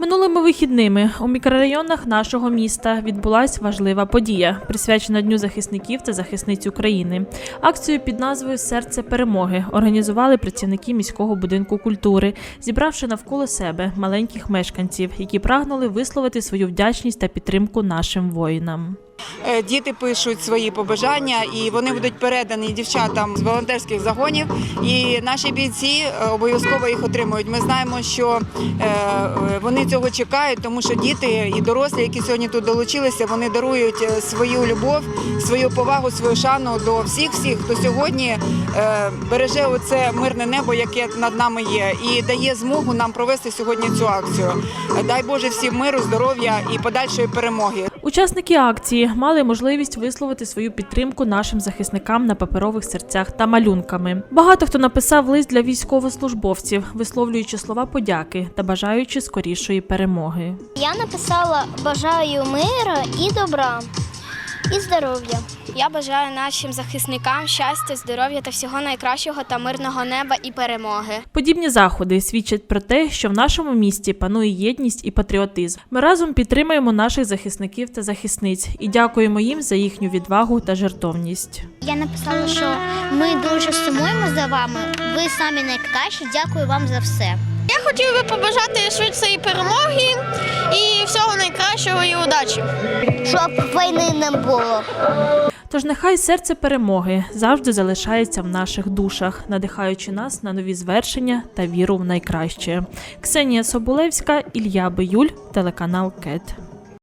Минулими вихідними у мікрорайонах нашого міста відбулася важлива подія, присвячена Дню захисників та захисниць України. Акцію під назвою Серце перемоги організували працівники міського будинку культури, зібравши навколо себе маленьких мешканців, які прагнули висловити свою вдячність та підтримку нашим воїнам. Е, Діти пишуть свої побажання, і вони будуть передані дівчатам з волонтерських загонів. І наші бійці е, обов'язково їх отримують. Ми знаємо, що е, вони цього чекають, тому що діти і дорослі, які сьогодні тут долучилися, вони дарують свою любов, свою повагу, свою шану до всіх, всіх, хто сьогодні береже оце мирне небо, яке над нами є, і дає змогу нам провести сьогодні цю акцію. Дай Боже всім миру, здоров'я і подальшої перемоги. Учасники акції мали можливість висловити свою підтримку нашим захисникам на паперових серцях та малюнками. Багато хто написав лист для військовослужбовців, висловлюючи слова подяки та бажаючи скорішої перемоги. Я написала бажаю миру і добра, і здоров'я. Я бажаю нашим захисникам щастя, здоров'я та всього найкращого та мирного неба і перемоги. Подібні заходи свідчать про те, що в нашому місті панує єдність і патріотизм. Ми разом підтримуємо наших захисників та захисниць і дякуємо їм за їхню відвагу та жертовність. Я написала, що ми дуже сумуємо за вами. Ви самі найкращі. Дякую вам за все. Я хотів би побажати швидшої перемоги і всього найкращого і удачі. Щоб війни не було. Тож нехай серце перемоги завжди залишається в наших душах, надихаючи нас на нові звершення та віру в найкраще. Ксенія Соболевська, Ілля Биюль, телеканал КЕТ.